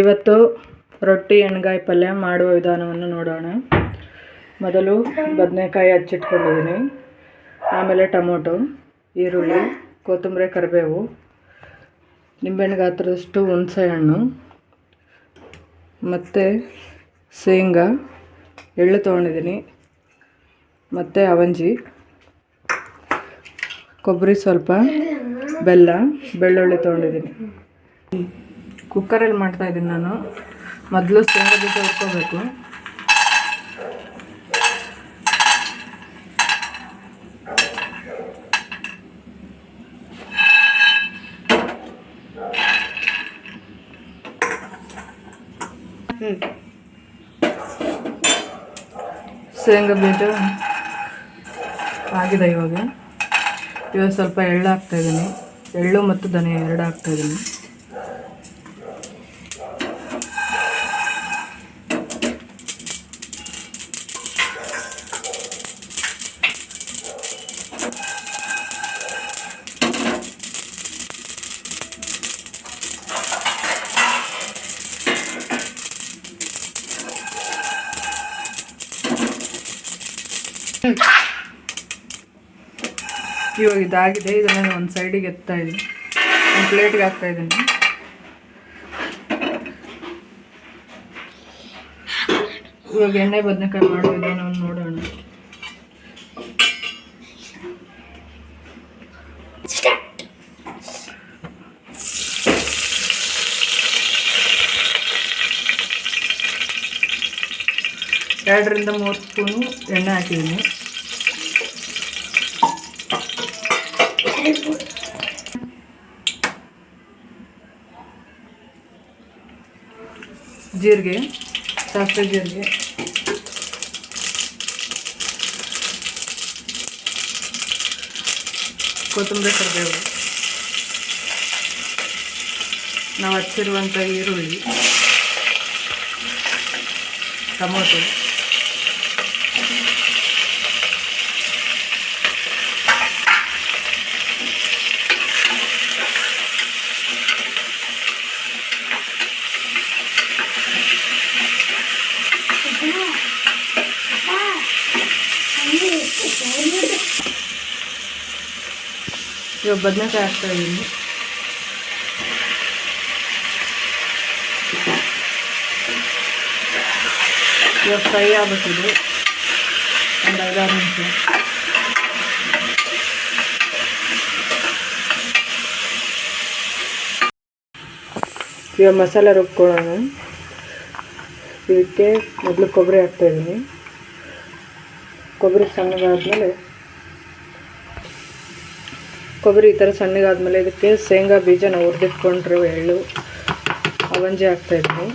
ಇವತ್ತು ರೊಟ್ಟಿ ಎಣ್ಗಾಯಿ ಪಲ್ಯ ಮಾಡುವ ವಿಧಾನವನ್ನು ನೋಡೋಣ. ಮೊದಲು ಬದನೆಕಾಯಿ ಹಚ್ಚಿಟ್ಕೊಂಡಿದ್ದೀನಿ. ಆಮೇಲೆ ಟೊಮೊಟೊ, ಈರುಳ್ಳಿ, ಕೊತ್ತಂಬರಿ, ಕರಿಬೇವು ನಿಂಬೆಹಣ್ಣು ಗಾತ್ರದಷ್ಟು ಹುಣಸೆ ಹಣ್ಣು, ಮತ್ತು ಶೇಂಗಾ, ಎಳ್ಳು ತೊಗೊಂಡಿದ್ದೀನಿ, ಮತ್ತು ಅವಂಜಿ ಕೊಬ್ಬರಿ ಸ್ವಲ್ಪ, ಬೆಲ್ಲ, ಬೆಳ್ಳುಳ್ಳಿ ತೊಗೊಂಡಿದ್ದೀನಿ. ಕುಕ್ಕರಲ್ಲಿ ಮಾಡ್ತಾ ಇದ್ದೀನಿ ನಾನು. ಮೊದಲು ಶೇಂಗಾ ಬೀಜ ಹುರ್ಕೋಬೇಕು. ಶೇಂಗಾ ಬೀಜ ಆಗಿದೆ ಇವಾಗ. ಇವಾಗ ಸ್ವಲ್ಪ ಎಳ್ಳು ಹಾಕ್ತಾ ಇದ್ದೀನಿ. ಎಳ್ಳು ಮತ್ತು ಧನಿಯಾ ಎರಡು ಹಾಕ್ತಾ ಇವಾಗ ಇದಾಗಿದೆ. ಇದನ್ನ ಒಂದು ಸೈಡಿಗೆ ಎತ್ತಾ ಇದ್ದೀನಿ. ಒಂದು ಪ್ಲೇಟ್ಗೆ ಹಾಕ್ತಾ ಇದ್ದೀನಿ. ಇವಾಗ ಎಣ್ಣೆ ಬದನೆಕಾಯಿ ಮಾಡೋ. ವಿಧಾನವನ್ನು ನೋಡೋಣ. ಎರಡರಿಂದ ಮೂರು ಸ್ಪೂನು ಎಣ್ಣೆ ಹಾಕಿದ್ದೀನಿ. ಜೀರಿಗೆ ಸಾಸಿವೆ ಜೀರಿಗೆ. ಕೊತ್ತಂಬರಿ ಕರಿಬೇವು. ನಾವು ಹಚ್ಚಿರುವಂಥ ಈರುಳ್ಳಿ ಟೊಮೊಟೊ. ಇವಾಗ ಬದನೆಕಾಯಿ ಹಾಕ್ತಾ ಇದ್ದೀನಿ ಇವಾಗ ಫ್ರೈ ಆಗ್ಬೇಕಿದೆ ಒಂದು ಐದಾರು ನಿಮಿಷ. ಇವಾಗ ಮಸಾಲೆ ರುಬ್ಕೊಳ್ಳೋಣ. ಇದಕ್ಕೆ ಮೊದಲು ಕೊಬ್ಬರಿ ಹಾಕ್ತಾಯಿದ್ದೀನಿ ಕೊಬ್ಬರಿ ಸಣ್ಣಗಾದ್ಮೇಲೆ ಕೊಬ್ಬರಿ ಈ ಥರ ಸಣ್ಣಗಾದ್ಮೇಲೆ ಇದಕ್ಕೆ ಶೇಂಗಾ ಬೀಜನ ಹುರಿದಿಟ್ಕೊಂಡ್ರೆ ಎಳ್ಳು, ಅವಂಜಿ ಹಾಕ್ತಾಯಿದ್ವಿ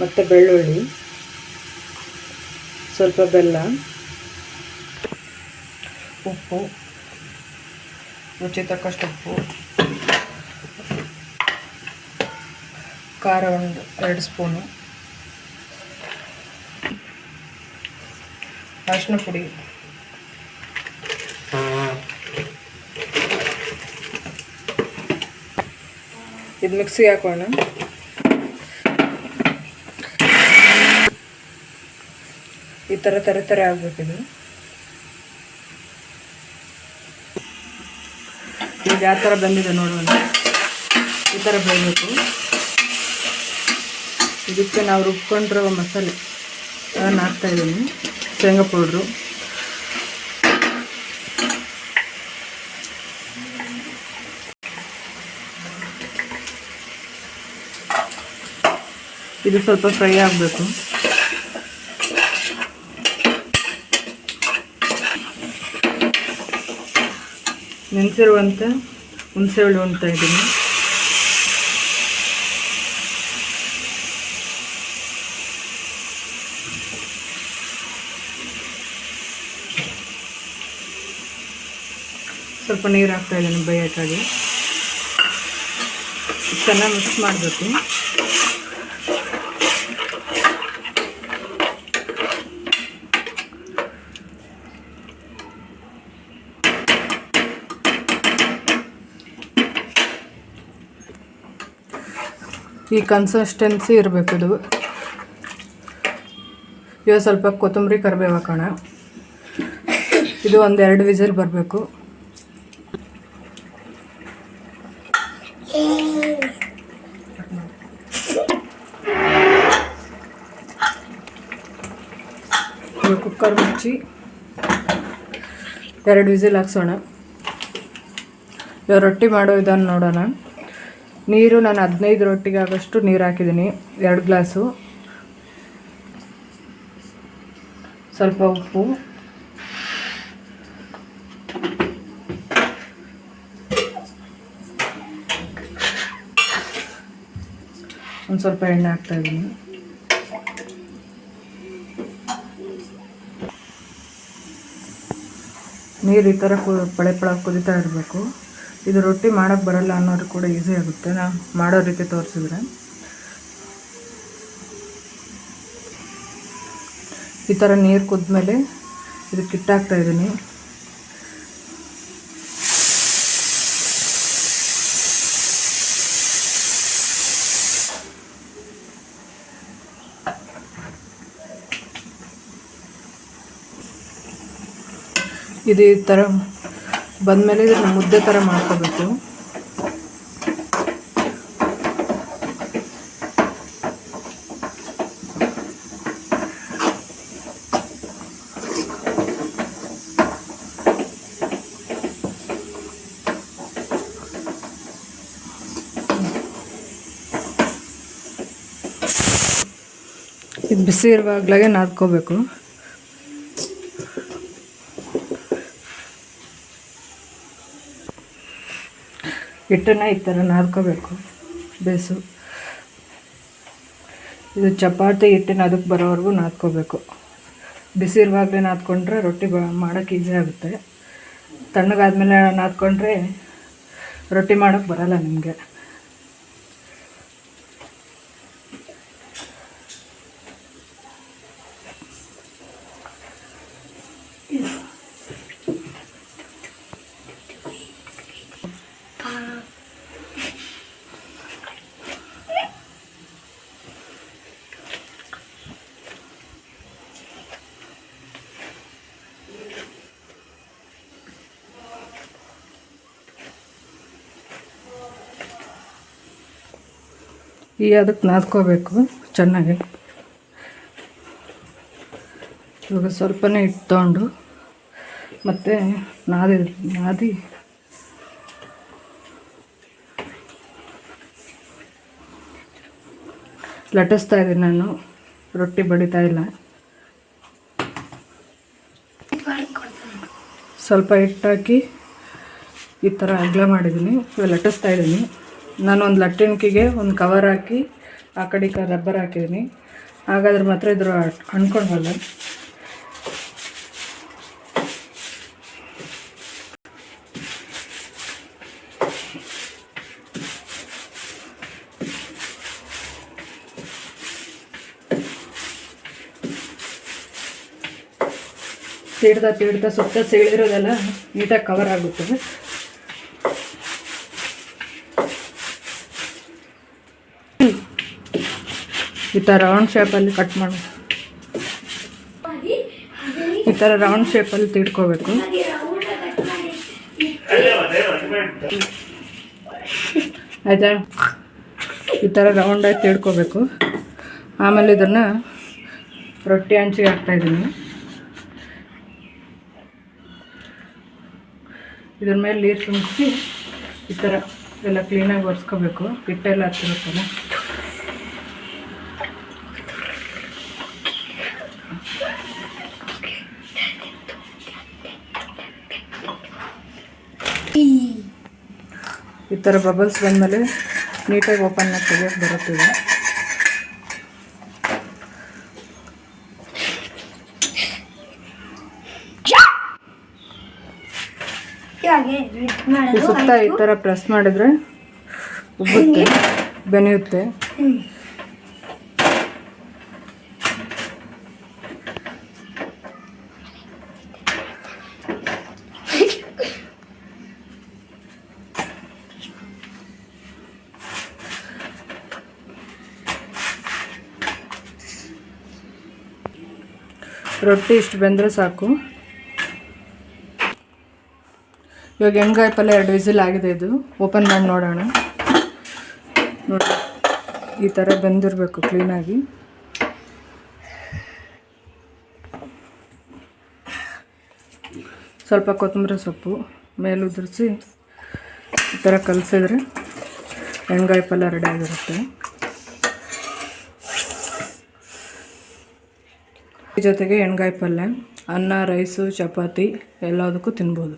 ಮತ್ತು ಬೆಳ್ಳುಳ್ಳಿ, ಸ್ವಲ್ಪ ಬೆಲ್ಲ, ಉಪ್ಪು ರುಚಿ ತಕ್ಕಷ್ಟು ಉಪ್ಪು, ಖಾರ ಒಂದು ಎರಡು ಸ್ಪೂನು, ಅರಿಶಿನ ಪುಡಿ. ಇದು ಮಿಕ್ಸಿಗೆ ಹಾಕೋಣ. ಈ ಥರ ತರ ತರ ಆಗ್ಬೇಕಿದು ಈಗ ಯಾವ ಥರ ಬಂದಿದೆ ನೋಡೋಣ ಈ ಥರ ಬೇಯಬೇಕು ಇದಕ್ಕೆ ನಾವು ರುಬ್ಕೊಂಡಿರೋ ಮಸಾಲೆ ಅದನ್ನು ಹಾಕ್ತಾಯಿದ್ದೀನಿ ಶೇಂಗಾ ಪೌಡ್ರು ಇದು ಸ್ವಲ್ಪ ಫ್ರೈ ಆಗಬೇಕು. ನೆನೆಸಿರುವಂಥ ಹುಣಸೆ ಹುಳಿ ಉಣ್ತಾ ಇದ್ದೀನಿ. ಸ್ವಲ್ಪ ನೀರು ಹಾಕ್ತಾ ಇದ್ದೀನಿ ಬೇಯಕ್ಕಾಗಿ ಚೆನ್ನಾಗಿ ಮಿಕ್ಸ್ ಮಾಡಬೇಕು. ಈ ಕನ್ಸಿಸ್ಟೆನ್ಸಿ ಇರಬೇಕು ಇದು. ಇವಾಗ ಸ್ವಲ್ಪ ಕೊತ್ತಂಬರಿ ಕರಿಬೇವು ಹಾಕೋಣ. ಇದು ಒಂದು ಎರಡು ವಿಸಿಲ್ ಬರಬೇಕು. ಕುಕ್ಕರ್ ಮುಚ್ಚಿ ಎರಡು ವಿಸಿಲ್ ಹಾಕ್ಸೋಣ. ರೊಟ್ಟಿ ಮಾಡೋ ವಿಧಾನ ನೋಡೋಣ. ನೀರು ನಾನು ಹದಿನೈದು ರೊಟ್ಟಿಗೆ ಆಗೋಷ್ಟು ನೀರು ಹಾಕಿದ್ದೀನಿ, ಎರಡು ಗ್ಲಾಸು. ಸ್ವಲ್ಪ ಉಪ್ಪು. ಒಂದು ಸ್ವಲ್ಪ ಎಣ್ಣೆ ಹಾಕ್ತಾ ಇದ್ದೀನಿ. ನೀರು ಈ ಥರ ಪಳೆ ಪಳ ಕುದಿತಾ ಇರಬೇಕು. ಇದು ರೊಟ್ಟಿ ಮಾಡೋಕ್ಕೆ ಬರಲ್ಲ ಅನ್ನೋರು ಕೂಡ ಈಸಿ ಆಗುತ್ತೆ. ನಾನು ಮಾಡೋ ರೀತಿ ತೋರಿಸಿದ್ರೆ. ಈ ಥರ ನೀರು ಕುದ್ಮೇಲೆ ಇದಕ್ಕೆ ಕಿಟ್ಟಾಗ್ತಾ ಇದ್ದೀನಿ ಇದು ಈ ಥರ ಬಂದಮೇಲೆ ಇದನ್ನು ಮುದ್ದೆ ಥರ ಮಾಡ್ಕೋಬೇಕು. ಇದು ಬಿಸಿ ಇರುವಾಗಲಾಗೆ ನಾದ್ಕೋಬೇಕು. ಹಿಟ್ಟನ್ನು ಈ ಥರ ನಾದ್ಕೋಬೇಕು. ಬೇಸು. ಇದು ಚಪಾತಿ ಹಿಟ್ಟಿನ ಅದಕ್ಕೆ ಬರೋವರೆಗೂ ನಾದ್ಕೋಬೇಕು. ಬಿಸಿ ಇರುವಾಗಲೇ ನಾದ್ಕೊಂಡ್ರೆ ರೊಟ್ಟಿ ಬ ಮಾಡೋಕ್ಕೆ ಈಸಿ ಆಗುತ್ತೆ. ತಣ್ಣಗಾದ್ಮೇಲೆ ನಾದ್ಕೊಂಡ್ರೆ ರೊಟ್ಟಿ ಮಾಡೋಕ್ಕೆ ಬರೋಲ್ಲ ನಿಮಗೆ. ಈ ಅದಕ್ಕೆ ನಾದ್ಕೋಬೇಕು, ಚೆನ್ನಾಗಿ. ಇವಾಗ ಸ್ವಲ್ಪನೇ ತೊಗೊಂಡು ಮತ್ತು ನಾದಿ ನಾದಿ. ಲಟ್ಟಿಸ್ತಾ ಇದ್ದೀನಿ ನಾನು, ರೊಟ್ಟಿ ಬಡಿತಾ ಇಲ್ಲ. ಸ್ವಲ್ಪ ಹಿಟ್ಟಾಕಿ ಈ ಥರ ಅಗಲ ಮಾಡಿದ್ದೀನಿ ಲಟ್ಟಿಸ್ತಾ ಇದ್ದೀನಿ. ನಾನು ಒಂದು ಲಟ್ಟಿನಕಿಗೆ ಒಂದು ಕವರ್ ಹಾಕಿ ಆ ಕಡೆ ಕ ರಬ್ಬರ್ ಹಾಕಿದ್ದೀನಿ ಹಾಗಾದ್ರೆ ಮಾತ್ರ ಇದ್ರ ಅಂದ್ಕೊಂಡಲ್ಲ ತೀಡ್ತಾ ತೀಡ್ತಾ ಸುತ್ತ ಸೇಳಿರೋದೆಲ್ಲ ನೀಟಾಗಿ ಕವರ್ ಆಗುತ್ತೆ. ಈ ಥರ ರೌಂಡ್ ಶೇಪಲ್ಲಿ ಕಟ್ ಮಾಡಿ. ಈ ಥರ ರೌಂಡ್ ಶೇಪಲ್ಲಿ ತಿಡ್ಕೋಬೇಕು ಆಯಿತಾ? ಈ ಥರ ರೌಂಡಾಗಿ ತಿಡ್ಕೋಬೇಕು ಆಮೇಲೆ ಇದನ್ನು ರೊಟ್ಟಿ ಹಂಚಿಗೆ ಹಾಕ್ತಾಯಿದ್ದೀನಿ ಇದ್ರ ಮೇಲೆ ನೀರು ತುಂಬಿಸಿ ಈ ಥರ ಎಲ್ಲ ಕ್ಲೀನಾಗಿ ಒರೆಸ್ಕೋಬೇಕು. ಹಿಟ್ಟೆಲ್ಲ ಹತ್ತಿರುತ್ತಲ್ಲ? ಈ ಥರ ಬಬಲ್ಸ್ ಬಂದಮೇಲೆ ನೀಟಾಗಿ ಓಪನ್ ಆಗಿ ತೆಗಿಯೋಕೆ ಬರುತ್ತಿದೆ ಸುತ್ತ ಈ ಥರ ಪ್ರೆಸ್ ಮಾಡಿದ್ರೆ ಉಬ್ಬುತ್ತೆ ಬೆನೆಯುತ್ತೆ. ರೊಟ್ಟಿ ಇಷ್ಟು ಬೆಂದರೆ ಸಾಕು. ಇವಾಗ ಎಣ್ಗಾಯಿ ಪಲ್ಯ ಎರಡು ವಿಸಿಲ್ ಆಗಿದೆ ಇದು. ಓಪನ್ ಮಾಡಿ ನೋಡೋಣ. ನೋಡಿ, ಈ ಥರ ಬೆಂದಿರಬೇಕು ಕ್ಲೀನಾಗಿ ಸ್ವಲ್ಪ ಕೊತ್ತಂಬರಿ ಸೊಪ್ಪು ಮೇಲೆ ಉದುರಿಸಿ ಈ ಥರ ಕಲಸಿದ್ರೆ ಎಣ್ಗಾಯಿ ಪಲ್ಯ ರೆಡಿ ಆಗಿರುತ್ತೆ. ಜೊತೆಗೆ ಎಣ್ಗಾಯಿ ಪಲ್ಯ ಅನ್ನ ರೈಸು ಚಪಾತಿ ಎಲ್ಲದಕ್ಕೂ ತಿನ್ಬೋದು.